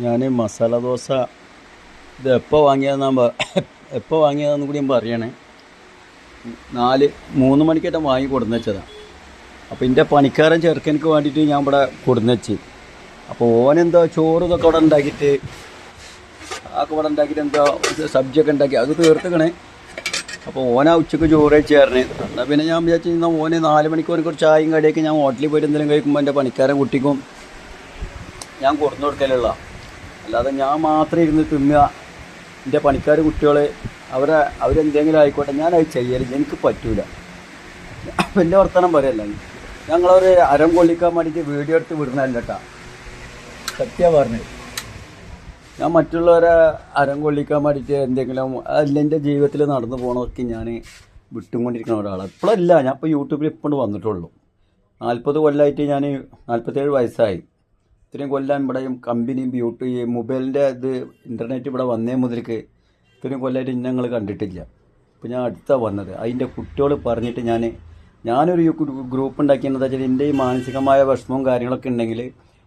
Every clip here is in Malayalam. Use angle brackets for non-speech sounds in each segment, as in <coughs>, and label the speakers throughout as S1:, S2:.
S1: ഞാൻ മസാല ദോശ ഇത് എപ്പോൾ വാങ്ങിയതെന്നാ <coughs> എപ്പോൾ വാങ്ങിയതെന്ന് കൂടി ഞാൻ പറയണേ. നാല് മൂന്ന് മണിക്കേറ്റം വാങ്ങി കൊടുന്ന് വെച്ചതാണ് അപ്പോൾ എന്റെ പണിക്കാരൻ ചെറുക്കനക്ക് വേണ്ടിയിട്ട് ഞാൻ ഇവിടെ കൊടുന്ന് വെച്ച്. അപ്പോൾ ഓനെന്തോ ചോറ് ഇതൊക്കെ ഇവിടെ ഉണ്ടാക്കിയിട്ട് അതൊക്കെ ഇവിടെ ഉണ്ടാക്കിയിട്ട് എന്തോ സബ്ജിയൊക്കെ ഉണ്ടാക്കി. അത് തീർത്തുക്കണേ. അപ്പോൾ ഓനാ ഉച്ചയ്ക്ക് ചോറ് ചേർന്നേ എന്നാൽ പിന്നെ ഞാൻ വിചാരിച്ചു എന്നാൽ ഓന് നാല് മണിക്കൂർ കുറച്ച് ചായയും കടിയൊക്കെ ഞാൻ ഹോട്ടലിൽ പോയിട്ട് എന്തെങ്കിലും കഴിക്കുമ്പോൾ എന്റെ പണിക്കാരൻ കുട്ടിക്കും ഞാൻ കൊടുത്തു കൊടുക്കലുള്ള അല്ലാതെ ഞാൻ മാത്രം ഇരുന്ന് തിന്നുക. എന്റെ പണിക്കാർ കുട്ടികൾ അവരെ അവരെന്തെങ്കിലും ആയിക്കോട്ടെ ഞാനത് ചെയ്യലില്ല എനിക്ക് പറ്റൂല. എന്റെ വർത്തമാനം പറയല്ല? ഞങ്ങളൊരു അരം കൊള്ളിക്കാൻ വേണ്ടിയിട്ട് വീഡിയോ എടുത്ത് വിടുന്നതല്ല കേട്ടാ. സത്യ പറഞ്ഞത്. ഞാൻ മറ്റുള്ളവരെ അരം കൊള്ളിക്കാൻ വേണ്ടിയിട്ട് എന്തെങ്കിലും അല്ല എന്റെ ജീവിതത്തിൽ നടന്നു പോകണമൊക്കെ ഞാൻ വിട്ടുകൊണ്ടിരിക്കുന്ന ഒരാളാണ് ഇപ്പോഴല്ല ഞാൻ ഇപ്പോൾ യൂട്യൂബിൽ ഇപ്പോൾ വന്നിട്ടുള്ളൂ. നാൽപ്പത് കൊല്ലമായിട്ട് ഞാൻ നാൽപ്പത്തേഴ് വയസ്സായി. ഇത്രയും കൊല്ലം ഇവിടെയും കമ്പനിയും ബ്യൂട്ടി മൊബൈലിന്റെ ഇത് ഇന്റർനെറ്റ് ഇവിടെ വന്നേ മുതൽക്ക് ഇത്രയും കൊല്ലമായിട്ട് ഞങ്ങൾ കണ്ടിട്ടില്ല. അപ്പോൾ ഞാൻ അടുത്താണ് വന്നത്. അതിന്റെ കുട്ടികൾ പറഞ്ഞിട്ട് ഞാൻ ഞാനൊരു ഗ്രൂപ്പ് ഉണ്ടാക്കിയെന്ന് വെച്ചാൽ എന്റെ ഈ മാനസികമായ വിഷമവും കാര്യങ്ങളൊക്കെ ഉണ്ടെങ്കിൽ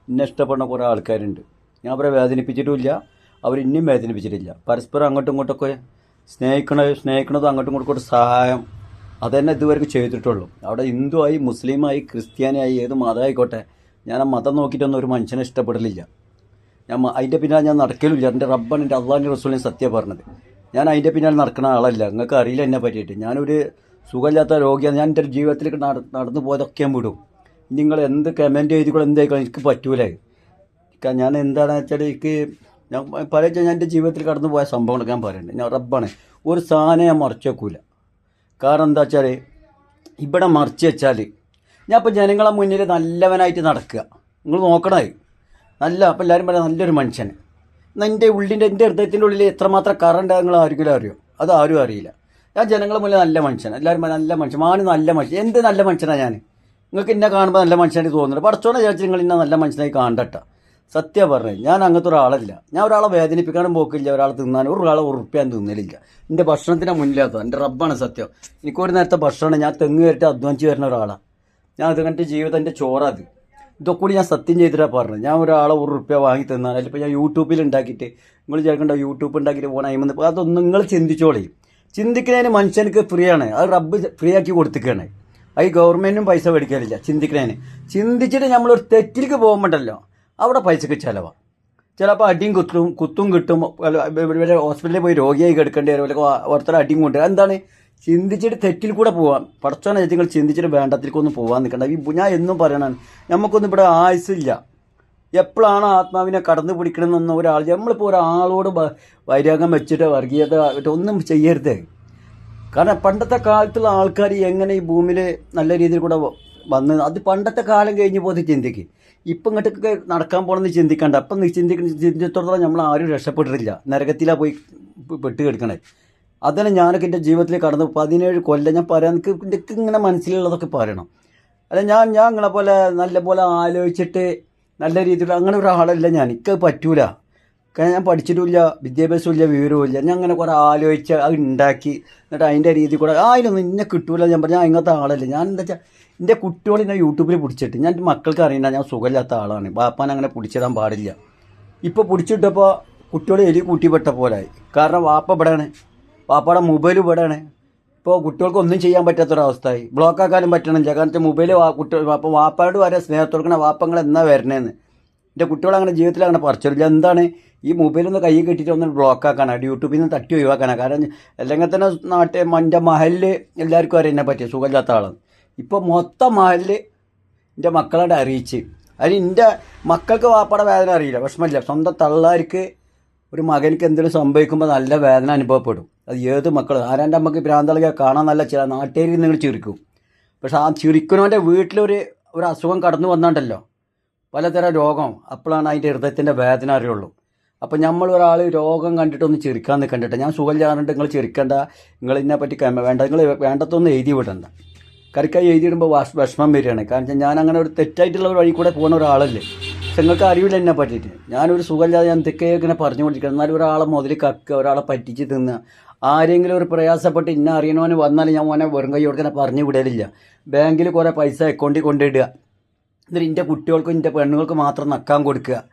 S1: എന്നെ ഇഷ്ടപ്പെടുന്ന കുറേ ആൾക്കാരുണ്ട്. ഞാൻ അവരെ വേദനിപ്പിച്ചിട്ടുമില്ല. അവർ ഇനിയും വേദനിപ്പിച്ചിട്ടില്ല. പരസ്പരം അങ്ങോട്ടും ഇങ്ങോട്ടൊക്കെ സ്നേഹിക്കണ സ്നേഹിക്കണതും അങ്ങോട്ടും ഇങ്ങോട്ടും സഹായം അതന്നെ ഇതുവരെ ചെയ്തിട്ടുള്ളൂ. അവിടെ ഹിന്ദുവായി മുസ്ലിമായി ക്രിസ്ത്യാനിയായി ഏത് മതമായിക്കോട്ടെ ഞാൻ ആ മതം നോക്കിയിട്ടൊന്നും ഒരു മനുഷ്യനെ ഇഷ്ടപ്പെടലില്ല. ഞാൻ അതിന്റെ പിന്നാലെ ഞാൻ നടക്കലുമില്ല. എന്റെ റബ്ബാണ് എന്റെ അള്ളാഹിന്റെ റസൂലിനെ സത്യം പറഞ്ഞത്. ഞാൻ അതിന്റെ പിന്നാലെ നടക്കുന്ന ആളല്ല. നിങ്ങൾക്ക് അറിയില്ല എന്നെ പറ്റിയിട്ട്. ഞാനൊരു സുഖമില്ലാത്ത രോഗിയാണ്. ഞാൻ എന്റെ ജീവിതത്തിലേക്ക് നട നടന്നു പോയതൊക്കെ ഞാൻ വിടും. നിങ്ങൾ എന്ത് കമന്റ് ചെയ്തിക്കോളും എന്തായിക്കോ എനിക്ക് പറ്റൂലേ. ഞാൻ എന്താണെന്ന് വെച്ചാൽ എനിക്ക് ഞാൻ പല ഞാൻ എന്റെ ജീവിതത്തിൽ കടന്നു പോയ സംഭവങ്ങളൊക്കെ ഞാൻ പറയുന്നത് ഞാൻ റബ്ബാണ്. ഒരു സാധനം ഞാൻ മറച്ചു വെക്കൂല. കാരണം എന്താ വെച്ചാൽ ഇവിടെ മറച്ചു വെച്ചാൽ ഞാൻ ഇപ്പോൾ ജനങ്ങളെ മുന്നിൽ നല്ലവനായിട്ട് നടക്കുക. നിങ്ങൾ നോക്കണേ. നല്ല അപ്പം എല്ലാവരും പറയാം നല്ലൊരു മനുഷ്യൻ. എന്നാൽ എന്റെ ഉള്ളിന്റെ എന്റെ ഹൃദയത്തിന്റെ ഉള്ളിൽ എത്രമാത്രം കറണ്ട് നിങ്ങൾ ആരെങ്കിലും അറിയോ? അത് ആരും അറിയില്ല. ഞാൻ ജനങ്ങളെ മുന്നിൽ നല്ല മനുഷ്യൻ. എല്ലാവരും പറയാം നല്ല മനുഷ്യൻ. മാന് നല്ല മനുഷ്യൻ. എന്ത് നല്ല മനുഷ്യനാണ് ഞാൻ നിങ്ങൾക്ക് എന്നെ കാണുമ്പോൾ നല്ല മനുഷ്യനായിട്ട് തോന്നുന്നുണ്ട്. പടച്ചോനെ വിചാരിച്ച് നിങ്ങൾ എന്നെ നല്ല മനുഷ്യനായി കാണണ്ട സത്യം പറഞ്ഞു ഞാൻ അങ്ങനത്തെ ഒരാളല്ല. ഞാൻ ഒരാളെ വേദനിപ്പിക്കാനും പോക്കില്ല. ഒരാളെ തിന്നാനും ഒരാളെ ഉറപ്പിയാൻ തിന്നലില്ല. എന്റെ ഭക്ഷണത്തിന്റെ മുന്നിലാത്തത് എന്റെ റബ്ബാണ് സത്യം. എനിക്കൊരു നേരത്തെ ഭക്ഷണം ഞാൻ തെങ്ങ് കയറ്റി അധ്വാനിച്ച് വരുന്ന ഒരാളാണ് ഞാൻ അത് കണ്ടിട്ട് ജീവിതം എന്റെ ചോറത്. ഇതൊക്കെ കൂടി ഞാൻ സത്യം ചെയ്തിട്ടാണ് പറഞ്ഞത്. ഞാൻ ഒരാളെ ഒരു റുപ്യ വാങ്ങി തന്നാൽ അല്ലെങ്കിൽ ഞാൻ യൂട്യൂബിൽ ഉണ്ടാക്കിയിട്ട് നിങ്ങൾ ചേർക്കേണ്ട യൂട്യൂബ് ഉണ്ടാക്കിയിട്ട് പോകണം അയിമെന്ന്. അതൊന്നും നിങ്ങൾ ചിന്തിച്ചോളി. ചിന്തിക്കുന്നതിന് മനുഷ്യനക്ക് ഫ്രീ ആണ് അത് റബ്ബ് ഫ്രീ ആക്കി കൊടുത്തിക്കുകയാണ് അത് ഗവൺമെന്റും പൈസ മേടിക്കാനില്ല ചിന്തിക്കുന്നതിന്. ചിന്തിച്ചിട്ട് നമ്മളൊരു തെറ്റിലേക്ക് പോകുമ്പോണ്ടല്ലോ അവിടെ പൈസക്ക് ചിലവാണ് ചിലപ്പോൾ അടിയും കുത്തും കുത്തും കിട്ടും. ഹോസ്പിറ്റലിൽ പോയി രോഗിയായി കിടക്കേണ്ടി വരും. അല്ലെങ്കിൽ ഓരോരുത്തർ അടിയും കൊണ്ട് എന്താണ് ചിന്തിച്ചിട്ട് തെറ്റിൽ കൂടെ പോവാം. പടച്ചോനെ നിങ്ങൾ ചിന്തിച്ചിട്ട് വേണ്ടത്തിലേക്കൊന്നും പോകാൻ നിൽക്കണ്ട. ഈ ഞാൻ എന്നും പറയണതാണ് നമുക്കൊന്നും ഇവിടെ ആയുസില്ല എപ്പോഴാണ് ആത്മാവിനെ കടന്നു പിടിക്കണമെന്ന് ഒരാൾ നമ്മളിപ്പോൾ ഒരാളോട് വൈരാഗം വെച്ചിട്ട് വർഗീയത ഒന്നും ചെയ്യരുത്. കാരണം പണ്ടത്തെ കാലത്തുള്ള ആൾക്കാർ എങ്ങനെ ഈ ഭൂമിയിൽ നല്ല രീതിയിൽ കൂടെ വന്ന് അത് പണ്ടത്തെ കാലം കഴിഞ്ഞ് പോയി ചിന്തിക്ക്. ഇപ്പം ഇങ്ങോട്ടൊക്കെ നടക്കാൻ പോകണമെന്ന് ചിന്തിക്കണ്ട. അപ്പം ചിന്തിക്കുന്ന ചിന്തിച്ചിടത്തോളം നമ്മൾ ആരും രക്ഷപ്പെട്ടിട്ടില്ല. നരകത്തിലാണ് പോയി പെട്ട് കിടക്കണേ. അതന്നെ ഞാനൊക്കെ എന്റെ ജീവിതത്തിൽ കടന്ന് പതിനേഴ് കൊല്ലം ഞാൻ പറയാൻ എനിക്ക് ഇങ്ങനെ മനസ്സിലുള്ളതൊക്കെ പറയണം. അല്ല ഞാൻ ഞാൻ നിങ്ങളെ പോലെ നല്ല പോലെ ആലോചിച്ചിട്ട് നല്ല രീതിയിൽ അങ്ങനെ ഒരാളല്ല ഞാൻ എനിക്ക് പറ്റൂല. കാരണം ഞാൻ പഠിച്ചിട്ടുമില്ല വിദ്യാഭ്യാസമില്ല വിവരവുമില്ല. ഞാൻ അങ്ങനെ കുറേ ആലോചിച്ച് അത് ഉണ്ടാക്കി എന്നിട്ട് അതിന്റെ രീതി കൂടെ അതിലൊന്നും ഇന്നെ കിട്ടൂല ഞാൻ പറഞ്ഞാൽ അങ്ങനത്തെ ആളല്ല. ഞാൻ എന്താ വെച്ചാൽ എന്റെ കുട്ടികളെ ഞാൻ യൂട്യൂബിൽ പിടിച്ചിട്ട് ഞാൻ മക്കൾക്ക് അറിയണ്ട ഞാൻ സുഖമില്ലാത്ത ആളാണ്. ബാപ്പാൻ അങ്ങനെ പിടിച്ചിടാൻ പാടില്ല. ഇപ്പോൾ പിടിച്ചിട്ടപ്പോൾ കുട്ടികൾ എലി കൂട്ടിപ്പെട്ട പോലായി. കാരണം വാപ്പ ഇവിടെയാണ്. വാപ്പയുടെ മൊബൈൽ ഇവിടെയാണ് ഇപ്പോൾ കുട്ടികൾക്ക് ഒന്നും ചെയ്യാൻ പറ്റാത്തൊരവസ്ഥയായി. ബ്ലോക്ക് ആക്കാനും പറ്റണില്ല കാരണം മൊബൈൽ കുട്ടികൾ അപ്പോൾ വാപ്പയോട് വരെ സ്നേഹത്തോടുക്കണ വാപ്പങ്ങൾ എന്നാ വരണേന്ന്. എന്റെ കുട്ടികൾ അങ്ങനെ ജീവിതത്തിൽ അങ്ങനെ പറിച്ചില്ല എന്താണ്? ഈ മൊബൈൽ ഒന്ന് കൈ കെട്ടിയിട്ട് ഒന്ന് ബ്ലോക്ക് ആക്കാനാണ് യൂട്യൂബിൽ നിന്ന് തട്ടി ഒഴിവാക്കാനാണ് കാരണം അല്ലെങ്കിൽ തന്നെ നാട്ടിൽ എന്റെ മഹലിൽ എല്ലാവർക്കും അറിയാൻ പറ്റിയ സുഖമില്ലാത്ത ആളാണ്. ഇപ്പോൾ മൊത്തം മഹലിൽ എന്റെ മക്കളോട് അറിയിച്ച്. അതിന് എന്റെ മക്കൾക്ക് വാപ്പയുടെ വേദന അറിയില്ല. വിഷമമില്ല. സ്വന്തം തള്ളാർക്ക് ഒരു മകനിക്ക് എന്തെങ്കിലും സംഭവിക്കുമ്പോൾ നല്ല വേദന അനുഭവപ്പെടും. അത് ഏത് മക്കൾ ആരാന്റെ അമ്മയ്ക്ക് ഭ്രാന്തളിക കാണാൻ നല്ല ചില നാട്ടുകാരിൽ നിങ്ങൾ ചിരിക്കും. പക്ഷെ ആ ചിരിക്കുന്നവന്റെ വീട്ടിലൊരു ഒരു അസുഖം കടന്നു വന്നാണ്ടല്ലോ. പലതരം രോഗം. അപ്പോഴാണ് അതിന്റെ ഹൃദയത്തിന്റെ വേദന അറിയുള്ളൂ. അപ്പോൾ നമ്മൾ ഒരാൾ രോഗം കണ്ടിട്ടൊന്ന് ചിരിക്കാൻ നിൽക്കണ്ടിട്ട് ഞാൻ സുഖം ചെയ്യാറുണ്ട് നിങ്ങൾ ചിരിക്കണ്ട. നിങ്ങൾ ഇതിനെ പറ്റി വേണ്ട നിങ്ങൾ വേണ്ടത്തൊന്നും എഴുതി വിടണ്ട. കറിക്കായി എഴുതിയിടുമ്പോൾ വാഷ് വിഷമം വരികയാണ്. കാരണം ഞാൻ അങ്ങനെ ഒരു തെറ്റായിട്ടുള്ള ഒരു വഴി കൂടെ പോകുന്ന ഒരാളല്ലേ. പക്ഷെ നിങ്ങൾക്ക് അറിവില്ല എന്നെ പറ്റിയിട്ട്. ഞാനൊരു സുഖമില്ലാതെ ഞാൻ എന്തൊക്കെ ഇങ്ങനെ പറഞ്ഞുകൊണ്ടിരിക്കണം എന്നാലും ഒരാളെ മുതൽ കക്കുക ഒരാളെ പറ്റിച്ച് തിന്നുക ആരെങ്കിലും ഒരു പ്രയാസപ്പെട്ട് ഇന്ന അറിയണവന് വന്നാൽ ഞാൻ മോനെ വെറും കൈ കൊടുക്കാൻ പറഞ്ഞു വിടലില്ല. ബാങ്കിൽ കുറേ പൈസ അക്കൗണ്ടിൽ കൊണ്ടിടുക. എന്നിട്ട് എന്റെ കുട്ടികൾക്കും എന്റെ പെണ്ണുങ്ങൾക്ക് മാത്രം നക്കാൻ കൊടുക്കുക.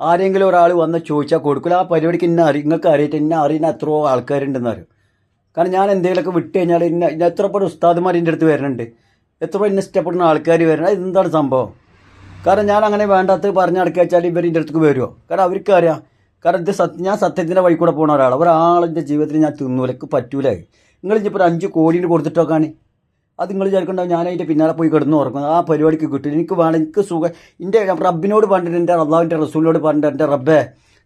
S1: ആരെങ്കിലും ഒരാൾ വന്ന് ചോദിച്ചാൽ കൊടുക്കില്ല ആ പരിപാടിക്ക് ഇന്ന അറി നിങ്ങൾക്ക് അറിയിട്ട്. ഇന്ന അറിയുന്ന എത്രയോ ആൾക്കാരുണ്ടെന്ന് അറിയും. കാരണം ഞാൻ എന്തെങ്കിലുമൊക്കെ വിട്ട് കഴിഞ്ഞാൽ ഇന്ന ഇന്ന എത്ര പേര് ഉസ്താദ്മാർ എന്റെ അടുത്ത് വരുന്നുണ്ട്. എത്ര പേര് എന്നെ ഇഷ്ടപ്പെടുന്ന ആൾക്കാർ വരുന്നത് ഇതെന്താണ് സംഭവം? കാരണം ഞാൻ അങ്ങനെ വേണ്ടാത്ത പറഞ്ഞ നടക്കുക വെച്ചാൽ ഇവർ എന്റെ അടുത്തേക്ക് വരുമോ കാരണം അവർക്ക് അറിയാം. കാരണം ഇത് സത്യം ഞാൻ സത്യത്തിന്റെ വഴി കൂടെ പോകുന്ന ഒരാളാണ് ഒരാളിന്റെ ജീവിതത്തിൽ ഞാൻ തിന്നൂലക്ക് പറ്റൂല നിങ്ങൾ ഇനിയിപ്പോൾ അഞ്ച് കോടിന് കൊടുത്തിട്ടൊക്കെയാണ് അത് നിങ്ങൾ വിചാരിക്കണ്ടാവും ഞാൻ അതിന്റെ പിന്നാലെ പോയി കിടന്ന് ഉറക്കുന്നത് ആ പരിപാടിക്ക് കിട്ടും എനിക്ക് വേണം എനിക്ക് സുഖം. എന്റെ റബ്ബിനോട് പറഞ്ഞിട്ട് എന്റെ അള്ളാവിന്റെ റസൂലിനോട് പറഞ്ഞിട്ട് എന്റെ റബ്ബേ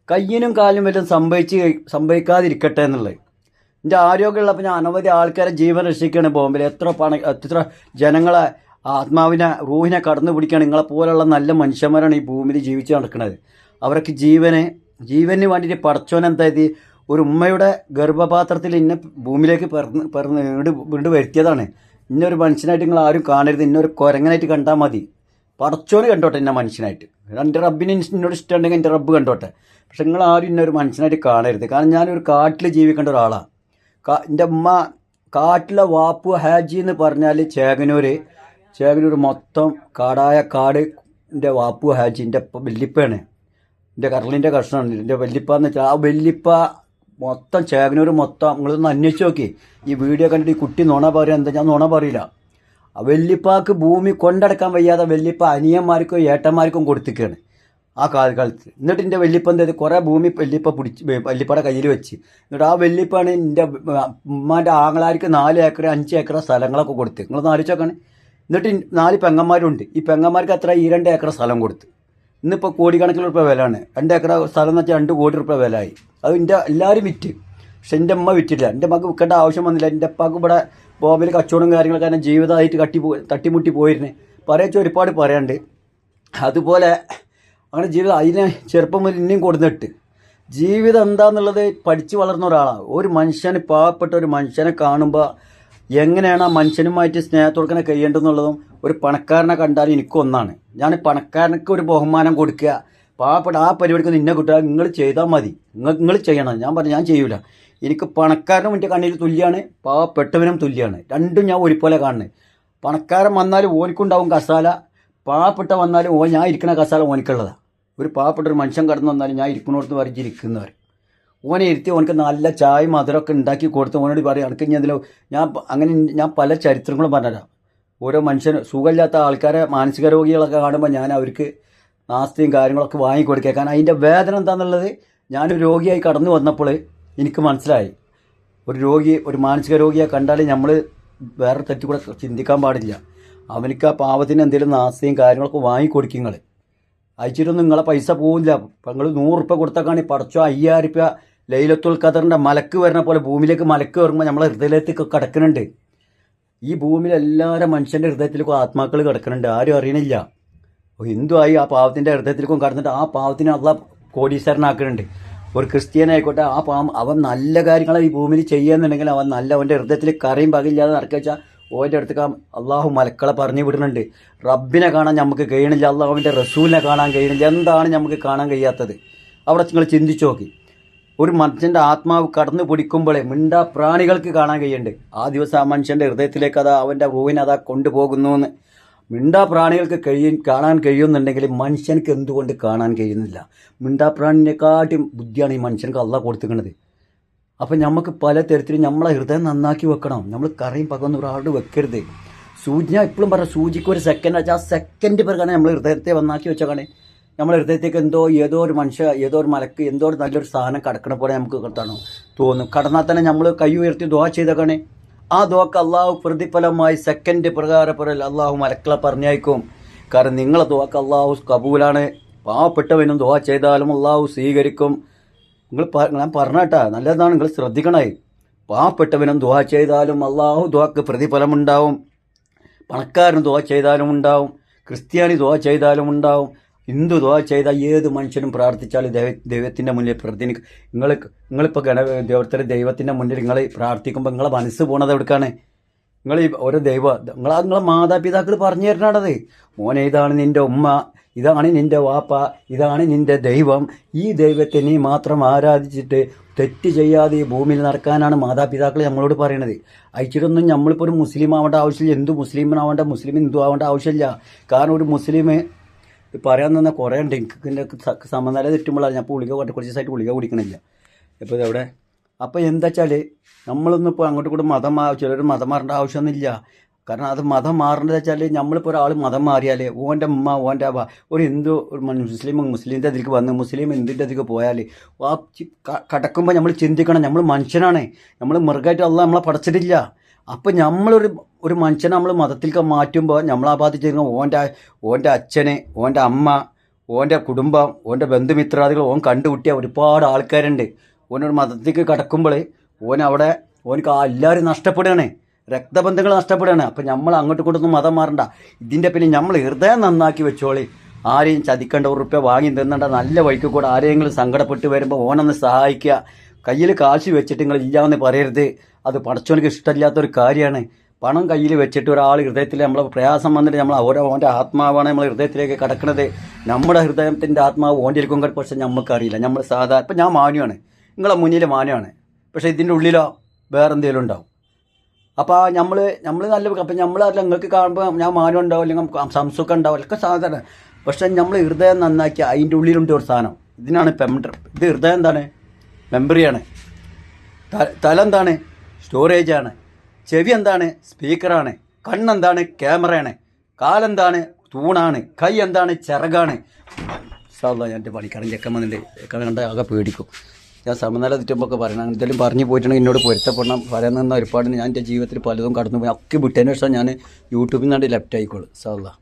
S1: കയ്യിനും കാലിനും വല്ലതും സംഭവിച്ച് സംഭവിക്കാതിരിക്കട്ടെ എന്നുള്ളത്. എന്റെ ആരോഗ്യമുള്ളപ്പോൾ ഞാൻ അനവധി ആൾക്കാരെ ജീവൻ രക്ഷിക്കുകയാണ് ബോംബെയിൽ എത്ര പണ എത്ര ജനങ്ങളെ ആത്മാവിനെ റൂഹിനെ കടന്നു പിടിക്കുകയാണ്. നിങ്ങളെ പോലുള്ള നല്ല മനുഷ്യന്മാരാണ് ഈ ഭൂമിയിൽ ജീവിച്ച് നടക്കുന്നത്. അവർക്ക് ജീവനെ ജീവന് വേണ്ടിയിട്ട് പടച്ചോൻ എന്തായത് ഒരു ഉമ്മയുടെ ഗർഭപാത്രത്തിൽ ഇന്നെ ഭൂമിയിലേക്ക് പിറന്ന് പിറന്ന് വീട് വീട് വരുത്തിയതാണ്. ഇന്നൊരു മനുഷ്യനായിട്ട് നിങ്ങൾ ആരും കാണരുത്. ഇന്നൊരു കുരങ്ങനായിട്ട് കണ്ടാൽ മതി. പടച്ചോന് കണ്ടോട്ടെ എന്നെ മനുഷ്യനായിട്ട്. എന്റെ റബ്ബിന് എന്നോട് ഇഷ്ടമുണ്ടെങ്കിൽ എന്റെ റബ്ബ് കണ്ടോട്ടെ. പക്ഷെ നിങ്ങൾ ആരും ഇന്നൊരു മനുഷ്യനായിട്ട് കാണരുത്. കാരണം ഞാനൊരു കാട്ടിൽ ജീവിക്കേണ്ട ഒരാളാണ് എന്റെ ഉമ്മ കാട്ടിലെ വാപ്പു ഹാജി എന്ന് പറഞ്ഞാൽ ചേകനൂർ ചേകനൂർ മൊത്തം കാടായ കാട് എന്റെ വാപ്പു ഹാജി എന്റെ വല്ലിപ്പയാണ്. എന്റെ കരളിന്റെ കഷ്ണമാണ് എന്റെ വല്ലിപ്പ എന്ന് വെച്ചാൽ ആ വല്ലിപ്പ മൊത്തം ചേകനൂർ മൊത്തം നിങ്ങളൊന്ന് അന്വേഷിച്ച് നോക്കി. ഈ വീഡിയോ കണ്ടിട്ട് ഈ കുട്ടി നുണ പറയുക എന്താ ഞാൻ നുണ പറയില്ല. ആ വല്ലിപ്പാക്ക് ഭൂമി കൊണ്ടടക്കാൻ വയ്യാതെ വല്ലിപ്പ അനിയന്മാർക്കും ഏട്ടന്മാർക്കും കൊടുത്തിക്കാണ്. ആ കാലകാലത്ത് എന്നിട്ട് എന്റെ വല്യപ്പ എന്തായത് കുറേ ഭൂമി വെള്ളിപ്പ പിടിച്ച് വല്യപ്പയുടെ കയ്യിൽ വെച്ച്. എന്നിട്ട് ആ വെള്ളിപ്പാണ് എന്റെ ഉമ്മാന്റെ ആങ്ങളാർക്ക് നാല് ഏക്കർ അഞ്ച് ഏക്കർ സ്ഥലങ്ങളൊക്കെ കൊടുത്ത്. നിങ്ങളൊന്ന് ആലോചിച്ചോക്കാണ് എന്നിട്ട് നാല് പെങ്ങന്മാരുണ്ട്. ഈ പെങ്ങന്മാർക്ക് അത്ര ഈ രണ്ട് ഏക്കർ സ്ഥലം കൊടുത്ത്. ഇന്നിപ്പോൾ കോടിക്കണക്കിന് റുപ്യ വിലയാണ്. രണ്ട് ഏക്കർ സ്ഥലം എന്ന് വെച്ചാൽ രണ്ട് കോടി റുപ്യ വിലയായി. അത് എന്റെ എല്ലാവരും വിറ്റ്. പക്ഷെ എന്റെ അമ്മ വിറ്റില്ല എന്റെ മക്ക് വിൽക്കേണ്ട ആവശ്യം വന്നില്ല. എന്റെ അപ്പാക്ക് ഇവിടെ ബോംബിൽ കച്ചവടം കാര്യങ്ങളൊക്കെ കാരണം ജീവിതമായിട്ട് കട്ടി തട്ടിമുട്ടി പോയിരുന്നു. പറയച്ച ഒരുപാട് പറയാണ്ട് അതുപോലെ അങ്ങനെ ജീവിതം അതിനെ ചെറുപ്പം മുതൽ ഇനിയും കൊടുത്തിട്ട് ജീവിതം എന്താന്നുള്ളത് പഠിച്ചു വളർന്ന ഒരാളാണ്. ഒരു മനുഷ്യന് പാവപ്പെട്ട ഒരു മനുഷ്യനെ കാണുമ്പോൾ എങ്ങനെയാണ് ആ മനുഷ്യനുമായിട്ട് സ്നേഹത്തോടുക്കനെ കഴിയേണ്ടതെന്നുള്ളതും ഒരു പണക്കാരനെ കണ്ടാൽ എനിക്കൊന്നാണ് ഞാൻ പണക്കാരനക്ക് ഒരു ബഹുമാനം കൊടുക്കുക. പാവപ്പെട്ട ആ പരിപാടിക്ക് നിന്നെ കിട്ടുക. നിങ്ങൾ ചെയ്താൽ മതി. നിങ്ങൾ നിങ്ങൾ ചെയ്യണം. ഞാൻ പറഞ്ഞു ഞാൻ ചെയ്യൂല. എനിക്ക് പണക്കാരനും എന്റെ കണ്ണിൽ തുല്യമാണ് പാവപ്പെട്ടവനും തുല്യമാണ് രണ്ടും ഞാൻ ഒരുപോലെ കാണുന്നത്. പണക്കാരൻ വന്നാൽ ഓനിക്കുണ്ടാവും കസാല. പാവപ്പെട്ട വന്നാലും ഓ ഞാൻ ഇരിക്കണ കസാല ഓനിക്കുള്ളതാണ് ഒരു പാവപ്പെട്ട ഒരു മനുഷ്യൻ കടന്നു വന്നാലും ഞാൻ ഇരിക്കണോടത്ത് വരച്ചിരിക്കുന്നവർ ഓനെ ഇരുത്തി ഓനക്ക് നല്ല ചായ മധുരമൊക്കെ ഉണ്ടാക്കി കൊടുത്ത് ഓനോട് പറയും എനിക്ക് ഞാൻ ഞാൻ അങ്ങനെ ഞാൻ പല ചരിത്രങ്ങളും പറഞ്ഞുതരാം ഓരോ മനുഷ്യൻ സുഖമില്ലാത്ത ആൾക്കാരെ മാനസിക രോഗികളൊക്കെ കാണുമ്പോൾ ഞാൻ അവർക്ക് നാസ്തിയും കാര്യങ്ങളൊക്കെ വാങ്ങിക്കൊടുക്കുക. കാരണം അതിന്റെ വേദന എന്താണെന്നുള്ളത് ഞാനൊരു രോഗിയായി കടന്നു വന്നപ്പോൾ എനിക്ക് മനസ്സിലായി. ഒരു രോഗി ഒരു മാനസിക രോഗിയെ കണ്ടാൽ നമ്മൾ വേറെ തെറ്റുകൂടെ ചിന്തിക്കാൻ പാടില്ല. അവനിക്ക് ആ പാവത്തിന് എന്തെങ്കിലും നാസ്തിയും കാര്യങ്ങളൊക്കെ വാങ്ങിക്കൊടുക്കും നിങ്ങൾ അയച്ചിട്ടൊന്നും നിങ്ങളെ പൈസ പോവില്ല. അപ്പം നിങ്ങൾ നൂറ് റുപ്യ ഈ പടച്ചോ അയ്യായിരം റുപ്യ ലൈലത്തുൽ ഖദറിന്റെ മലക്ക് വരുന്ന പോലെ ഭൂമിയിലേക്ക് മലക്ക് വരുമ്പോൾ നമ്മളെ ഹൃദയത്തിലേക്ക് കിടക്കുന്നുണ്ട് ഈ ഭൂമിയിൽ എല്ലാവരും മനുഷ്യന്റെ ഹൃദയത്തിലേക്കും ആത്മാക്കൾ കിടക്കുന്നുണ്ട് ആരും അറിയണില്ല. ഹിന്ദുവായി ആ പാവത്തിന്റെ ഹൃദയത്തിലേക്കും കടന്നിട്ട് ആ പാവത്തിനെ അള്ള കോടീശ്വരനാക്കുന്നുണ്ട് ഒരു ക്രിസ്ത്യനായിക്കോട്ടെ ആ പാവം അവൻ നല്ല കാര്യങ്ങൾ ഈ ഭൂമിയിൽ ചെയ്യുന്നുണ്ടെങ്കിൽ അവൻ നല്ല അവന്റെ ഹൃദയത്തിൽ കറിയും പകില്ലാതെ നടക്കുക വെച്ചാൽ ഓന്റെ അടുത്തേക്ക് അള്ളാഹു മലക്കളെ പറഞ്ഞു വിടുന്നുണ്ട്. റബ്ബിനെ കാണാൻ നമുക്ക് കഴിയണില്ല. അള്ളാഹുവിന്റെ റസൂലിനെ കാണാൻ കഴിയണില്ല. എന്താണ് നമുക്ക് കാണാൻ കഴിയാത്തത്? അവിടെ നിങ്ങൾ ചിന്തിച്ചു നോക്കി. ഒരു മനുഷ്യന്റെ ആത്മാവ് കടന്നു പിടിക്കുമ്പോഴേ മിണ്ടാ പ്രാണികൾക്ക് കാണാൻ കഴിയുന്നുണ്ട് ആ ദിവസം ആ മനുഷ്യന്റെ ഹൃദയത്തിലേക്ക് അതാ അവന്റെ റൂവിനെ അതാ കൊണ്ടുപോകുന്നു എന്ന്. മിണ്ടാ പ്രാണികൾക്ക് കഴിയ കാണാൻ കഴിയുന്നുണ്ടെങ്കിൽ മനുഷ്യനക്ക് എന്തുകൊണ്ട് കാണാൻ കഴിയുന്നില്ല? മിണ്ടാ പ്രാണിനെക്കാട്ടും ബുദ്ധിയാണ് ഈ മനുഷ്യനക്ക് അല്ല കൊടുത്തിരിക്കുന്നത്. അപ്പം നമുക്ക് പല തരത്തിലും നമ്മളെ ഹൃദയം നന്നാക്കി വെക്കണം. നമ്മൾ കറിയും പകർന്ന് ഒരാളോട് വെക്കരുത്. സൂചി ഞാൻ ഇപ്പോഴും പറയാം സൂചിക്ക് ഒരു സെക്കൻഡ് വെച്ചാൽ ആ സെക്കൻഡ് പിറകാണ് നമ്മൾ ഹൃദയത്തെ വന്നാക്കി വെച്ചേക്കാണ്. നമ്മളെ ഹൃദയത്തേക്ക് എന്തോ ഏതോ ഒരു മനുഷ്യ ഏതോ ഒരു മലക്ക് എന്തോ ഒരു നല്ലൊരു സാധനം കടക്കണ പോലെ നമുക്ക് കിട്ടണം തോന്നും കടന്നാൽ തന്നെ നമ്മൾ കൈ ഉയർത്തി ദോഹ ചെയ്തേക്കാണ്. ആ ദോക്ക് അള്ളാഹു പ്രതിഫലമായി സെക്കൻഡ് പ്രകാരപ്പെടൽ അള്ളാഹു മലക്കളെ പറഞ്ഞയക്കും. കാരണം നിങ്ങളെ ദോക്ക് അള്ളാഹു കബൂലാണ്. പാവപ്പെട്ടവനും ദോഹ ചെയ്താലും അള്ളാഹു സ്വീകരിക്കും. നിങ്ങൾ ഞാൻ പറഞ്ഞാട്ടാ നല്ലതാണ് നിങ്ങൾ ശ്രദ്ധിക്കണേ. പാവപ്പെട്ടവനും ദുവാ ചെയ്താലും അള്ളാഹു ദുവാക്ക് പ്രതിഫലമുണ്ടാവും. പണക്കാരൻ ദുവാ ചെയ്താലും ഉണ്ടാവും. ക്രിസ്ത്യാനി ദുവാ ചെയ്താലും ഉണ്ടാവും. ഹിന്ദു ദുവാ ചെയ്താൽ ഏത് മനുഷ്യനും പ്രാർത്ഥിച്ചാൽ ദൈവ ദൈവത്തിന്റെ മുന്നിൽ പ്രാർത്ഥന നിങ്ങൾ നിങ്ങളിപ്പോൾ ഗണ ദൈവത്തിന്റെ ദൈവത്തിന്റെ മുന്നിൽ നിങ്ങൾ പ്രാർത്ഥിക്കുമ്പോൾ നിങ്ങളെ മനസ്സ് പോണത് എവിടേക്കാണ്? നിങ്ങൾ ഈ ഓരോ ദൈവ നിങ്ങൾ നിങ്ങളെ മാതാപിതാക്കൾ പറഞ്ഞു തരണത് മോനെ ഇതാണ് നിന്റെ ഉമ്മ. ഇതാണ് നിന്റെ വാപ്പ ഇതാണ് നിന്റെ ദൈവം. ഈ ദൈവത്തെ നീ മാത്രം ആരാധിച്ചിട്ട് തെറ്റ് ചെയ്യാതെ ഈ ഭൂമിയിൽ നടക്കാനാണ് മാതാപിതാക്കൾ നമ്മളോട് പറയണത്. അയച്ചിട്ടൊന്നും നമ്മളിപ്പോൾ ഒരു മുസ്ലിം ആവേണ്ട ആവശ്യമില്ല. എന്തു മുസ്ലിമിനാവേണ്ട മുസ്ലിം ഹിന്ദു ആവേണ്ട ആവശ്യമില്ല. കാരണം ഒരു മുസ്ലിം പറയാൻ തന്നെ കുറേ ഉണ്ട്. എനിക്കിന്റെ സമനില തെറ്റുമ്പോഴാണ് ഞാൻ ഗുളിക കുറച്ച് ദിവസമായിട്ട് ഗുളിക കുടിക്കണില്ല. ഇപ്പോൾ ഇതെവിടെ അപ്പോൾ എന്താ വെച്ചാൽ നമ്മളൊന്നും ഇപ്പോൾ അങ്ങോട്ടും കൂടെ മതം ചിലർ മതം മാറേണ്ട ആവശ്യമൊന്നുമില്ല. കാരണം അത് മതം മാറേണ്ടത് വെച്ചാൽ നമ്മളിപ്പോൾ ഒരാൾ മതം മാറിയാൽ ഓന്റെ ഉമ്മ ഓന്റെ അവ ഒരു ഹിന്ദു ഒരു മുസ്ലിം മുസ്ലിന്റെ അതിലേക്ക് വന്ന് മുസ്ലിം ഹിന്ദുവിന്റെ അതിലേക്ക് പോയാൽ ആ കടക്കുമ്പോൾ നമ്മൾ ചിന്തിക്കണം നമ്മൾ മനുഷ്യനാണ്. നമ്മൾ മൃഗമായിട്ട് അല്ല നമ്മളെ പഠിച്ചിട്ടില്ല അപ്പം നമ്മളൊരു ഒരു മനുഷ്യനെ നമ്മൾ മതത്തിലേക്ക് മാറ്റുമ്പോൾ നമ്മളെ ബാധിച്ചിരുന്ന ഓന്റെ ഓന്റെ അച്ഛനെ ഓന്റെ അമ്മ ഓന്റെ കുടുംബം ഓന്റെ ബന്ധുമിത്രാദികൾ ഓൻ കണ്ടുകുട്ടിയ ഒരുപാട് ആൾക്കാരുണ്ട്. ഓനൊരു മതത്തിലേക്ക് കടക്കുമ്പോൾ ഓൻ അവിടെ ഓനക്ക് എല്ലാവരും നഷ്ടപ്പെടുകയാണ്. രക്തബന്ധങ്ങൾ നഷ്ടപ്പെടുകയാണ്. അപ്പം നമ്മൾ അങ്ങോട്ട് ഇങ്ങോട്ടൊന്നും മതം മാറണ്ട. ഇതിന്റെ പിന്നെ നമ്മൾ ഹൃദയം നന്നാക്കി വെച്ചോളി. ആരെയും ചതിക്കേണ്ട ഒരു റുപ്യ വാങ്ങി തിന്നണ്ട. നല്ല വഴിക്ക് കൂടെ ആരെങ്കിലും സങ്കടപ്പെട്ട് വരുമ്പോൾ ഓനൊന്ന് സഹായിക്കുക. കയ്യിൽ കാശ് വെച്ചിട്ട് നിങ്ങൾ ഇല്ലാന്ന് പറയരുത്. അത് പടച്ചോనికి ഇഷ്ടമില്ലാത്തൊരു കാര്യമാണ്. പണം കയ്യിൽ വെച്ചിട്ട് ഒരാൾ ഹൃദയത്തിൽ നമ്മളെ പ്രയാസം വന്നിട്ട് നമ്മൾ ഓരോ ഓന്റെ ആത്മാവാണ് നമ്മൾ ഹൃദയത്തിലേക്ക് കടക്കുന്നത് നമ്മുടെ ഹൃദയത്തിന്റെ ആത്മാവ് ഓന്റെ ഇരിക്കും പക്ഷെ നമുക്കറിയില്ല നമ്മൾ സാധാരണ ഇപ്പം ഞാൻ മാനുവാണ് നിങ്ങളെ മുന്നിൽ മാനുവാണ് പക്ഷേ ഇതിന്റെ ഉള്ളിലോ വേറെ എന്തെങ്കിലും ഉണ്ടാവും. അപ്പോൾ നമ്മൾ നമ്മൾ നല്ല അപ്പം അതിൽ നിങ്ങൾക്ക് കാണുമ്പോൾ ഞാൻ മാനം ഉണ്ടാവും അല്ലെങ്കിൽ സംസുഖം ഉണ്ടാവും ഒക്കെ സാധാരണ പക്ഷേ നമ്മൾ ഹൃദയം നന്നാക്കി അതിന്റെ ഉള്ളിലുണ്ട് ഒരു സാധനം. ഇതിനാണ് പെമ്പർ ഇത് ഹൃദയം എന്താണ്? മെമ്മറിയാണ് തല എന്താണ്? സ്റ്റോറേജാണ് ചെവി എന്താണ്? സ്പീക്കറാണ് കണ്ണെന്താണ് ക്യാമറയാണ് കാലെന്താണ് തൂണാണ്. കൈ എന്താണ്? ചിറകാണ്. സാധാ ഞാൻ എന്റെ പണിക്കാരൻ ചെക്കൻ വന്നിട്ട് കണ്ട ആകെ പേടിക്കും. ഞാൻ സമനില തെറ്റുമ്പോൾ പറയണം. എന്തെങ്കിലും പറഞ്ഞു പോയിട്ടുണ്ടെങ്കിൽ എന്നോട് പൊരുത്തപ്പെടണം. പറയുന്ന ഒരുപാട് ഞാൻ എന്റെ ജീവിതത്തിൽ പലതും കടന്നു പോയി ഒക്കെ വിട്ടതിന് ശേഷം ഞാൻ യൂട്യൂബിൽ നിന്നാണ്ട് ലെഫ്റ്റ് ആയിക്കോളൂ. സാധാ